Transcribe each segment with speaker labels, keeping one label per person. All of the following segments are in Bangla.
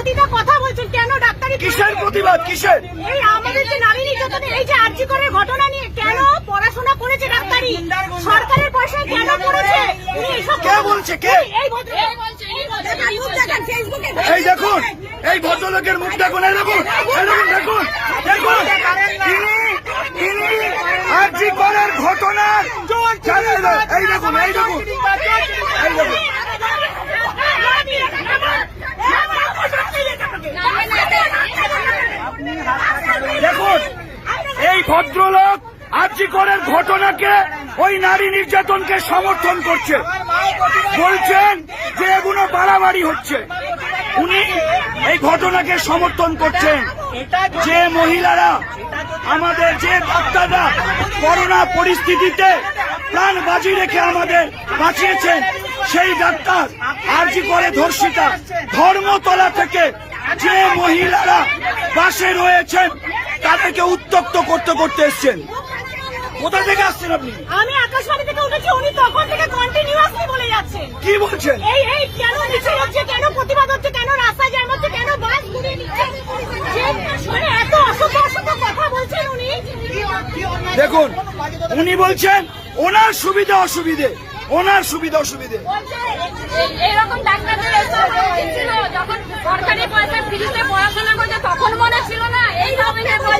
Speaker 1: প্রতিটা কথা বলছেন কেন ডাক্তারি
Speaker 2: কিসের প্রতিবাদ? কিসের?
Speaker 1: এই আমাদের যে নারী নির্যাতনে এই যে আর্জি করে ঘটনা নিয়ে কেন পড়াশোনা করেছে ডাক্তারি? সরকারের পয়সায় কেন করেছে?
Speaker 2: কে বলছে, কে?
Speaker 1: এই
Speaker 2: এই দেখুন এই ভদ্রলোকের মুখ দেখুন এই দেখুন দেখুন দেখুন দেখুন। তিনি তিনি আরজি করের ঘটনার এই দেখুন এই দেখুন এই দেখুন। এই ভদ্রলোক আরজি করের ঘটনাকে ওই নারী নির্যাতনকে সমর্থন করছে। বলছেন যে এগুলো বাড়াবাড়ি হচ্ছে। উনি এই ঘটনাকে সমর্থন করছেন যে মহিলারা আমাদের যে ডাক্তাররা করোনা পরিস্থিতিতে প্রাণ বাজি রেখে আমাদের বাঁচিয়েছেন, সেই ডাক্তার আরজি করে ধর্ষিতা ধর্মতলা থেকে যে মহিলারা বাসে রয়েছেন তাদেরকে উত্তপ্ত করতে করতে এসছেন। কোথা থেকে আসছেন আপনি?
Speaker 1: আমি আকাশবাণী থেকে উঠেছি উনি তখন থেকে কন্টিনিউয়াসলি বলে যাচ্ছেন।
Speaker 2: কি বলছেন?
Speaker 1: এই এই কেন মিছিল হচ্ছে কেন প্রতিবাদ হচ্ছে কেন রাস্তায় জ্যাম হচ্ছে কেন বাস ঘুরিয়ে নিচ্ছে? মানে এত অসভ্য অসভ্য কথা বলছেন উনি।
Speaker 2: দেখুন উনি বলছেন ওনার সুবিধা অসুবিধে। ওনার সুবিধা অসুবিধে।
Speaker 3: ডাক্তারদের এসব উচিত ছিল যখন সরকারি পয়সা ফ্রিতে পড়াশোনা করছে তখন মনে ছিল না এই ধরনের বলছে
Speaker 2: দেখুন, দেখুন।
Speaker 3: এই যে, এই যে, এই যে।
Speaker 2: দেখুন
Speaker 3: যার দিক- এই যে, এই যে।
Speaker 2: নামিয়ে দিন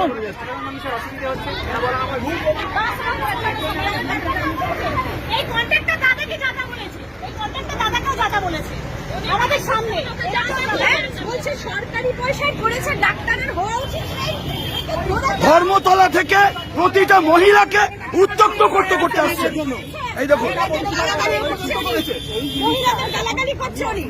Speaker 2: আমি শুনুন
Speaker 1: এই কন্ট্রাক্টর দাদাকে যাতা বলেছে। এই কন্ট্রাক্টর দাদাকেও যাতা বলেছে। আমাদের সামনে। হ্যাঁ? বলছে সরকারি পয়সায় করেছে ডাক্তারের হওয়া উচিত
Speaker 2: ধর্মতলা থেকে প্রতিটা মহিলাকে উত্তক্ত করতে করতে আসছে। এই
Speaker 1: মহিলাদের গালাগালি করছে উনি।